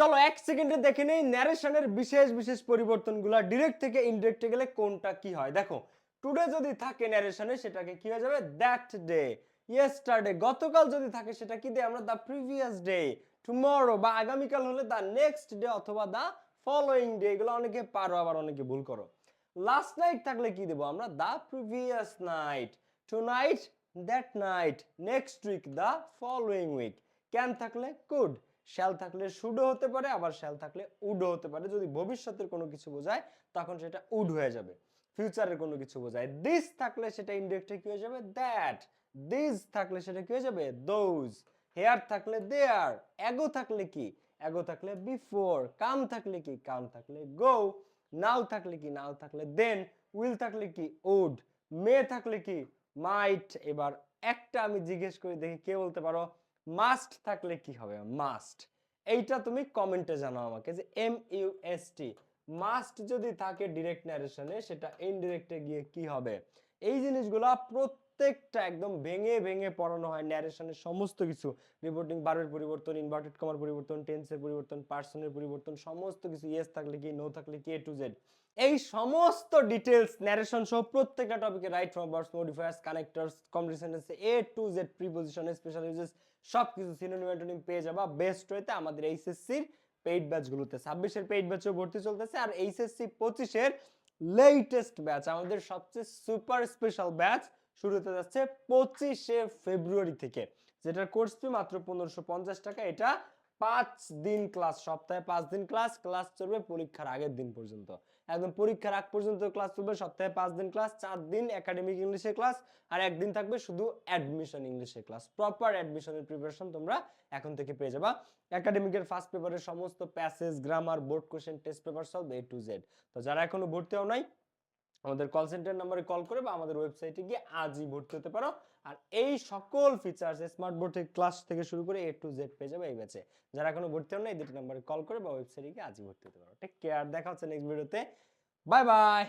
চলো এক সেকেন্ডে দেখে নেই ন্যারেশনের বিশেষ বিশেষ পরিবর্তনগুলো ডিরেক্ট থেকে ইনডিরেক্টে গেলে কোনটা কি হয়? দেখো টুডে যদি থাকে ন্যারেশনে সেটাকে কি হয়ে যাবে? দ্যাট ডে ইয়েস্টারডে গতকাল যদি থাকে, সেটা কি দে আমরা দ্য প্রিভিয়াস ডে টুমরো বা আগামীকাল হলে দ্য নেক্সট ডে অথবা দ্য ফলোয়িং ডে এগুলো অনেকে পারো, আবার অনেকে ভুল করো। লাস্ট নাইট থাকলে কি দেবো? আমরা the previous night tonight that night next week the following week can থাকলে কুড শ্যাল থাকলে শুডও হতে পারে, আবার শ্যাল থাকলে উডও হতে পারে। যদি ভবিষ্যতের কোনো কিছু বোঝায়, তখন সেটা উড হয়ে যাবে। ফিউচারের কোনো কিছু বোঝায়। দিস থাকলে সেটা ইনডিরেক্টে কি হয়ে যাবে? দ্যাট দিস থাকলে সেটা কি হয়ে যাবে? দোজ হেয়ার থাকলে দেয়ার এগো থাকলে কি? এগো থাকলে বিফোর কাম থাকলে কি? কাম থাকলে গো নাও থাকলে কি? নাও থাকলে দেন উইল থাকলে কি? উড মে থাকলে কি? মাইট এবার একটা আমি জিজ্ঞেস করে, দেখি কে বলতে পারো? মাস্ট থাকলে কি হবে? মাস্ট। এইটা তুমি কমেন্টে জানাও আমাকে যে M U S T must যদি থাকে ডিরেক্ট ন্যারেশনে সেটা ইনডিরেক্টে গিয়ে কি হবে? এই জিনিসগুলা প্রত্যেকটা একদম ভেঙে ভেঙে পড়ানো হয় ন্যারেশনের সমস্ত কিছু। রিপোর্টিং বারের পরিবর্তন ইনভার্টেড কমার পরিবর্তন টেন্সের পরিবর্তন পার্সনের পরিবর্তন, সমস্ত কিছু ইয়েস থাকলে কি নো থাকলে কি এ টু জেড এই সমস্ত ডিটেলস ন্যারেশন সহ প্রত্যেকটা টপিকে right from verbs modifiers connectors complete A to Z preposition special uses সব কিছু সিনোনিম পেয়ে যাবা বেস্ট হইতে আমাদের এইচএসসির পেইড ব্যাচগুলোতে ছাব্বিশের পেইড ব্যাচও ভর্তি চলতেছে আর এইচএসসি পঁচিশের লেটেস্ট ব্যাচ আমাদের সবচেয়ে সুপার স্পেশাল ব্যাচ শুরু হতে যাচ্ছে পঁচিশে ফেব্রুয়ারি থেকে। যেটার কোর্স ফি মাত্র পনেরোশো পঞ্চাশ টাকা। এটা পাঁচ দিন ক্লাস সপ্তাহে পাঁচ দিন ক্লাস ক্লাস চলবে পরীক্ষার আগের দিন পর্যন্ত। একদম পরীক্ষার আগ পর্যন্ত ক্লাস চলবে, সপ্তাহে পাঁচ দিন ক্লাস চার দিন একাডেমিক ইংলিশের ক্লাস আর একদিন থাকবে শুধু অ্যাডমিশন ইংলিশের ক্লাস প্রপার অ্যাডমিশনের প্রিপারেশন তোমরা এখন থেকে পেয়ে যাবা। একাডেমিকের ফার্স্ট পেপারের সমস্ত passage grammar board question test paper সব এ টু জেড তো যারা এখনও ভর্তি হও নাই আমাদের কল সেন্টার নাম্বারে কল করে বা আমাদের ওয়েবসাইটে গিয়ে আজই ভর্তি হতে পারো। আর এই সকল ফিচার্স স্মার্ট বোর্ডের ক্লাস থেকে শুরু করে এ টু জেড পেয়ে যাবে এই ব্যাচে যারা এখনও ভর্তি হন না এই দুটো নাম্বারে কল করে বা ওয়েবসাইটে গিয়ে আজই ভর্তি হতে পারো। টেক কেয়ার দেখা হচ্ছে নেক্সট ভিডিওতে বাই বাই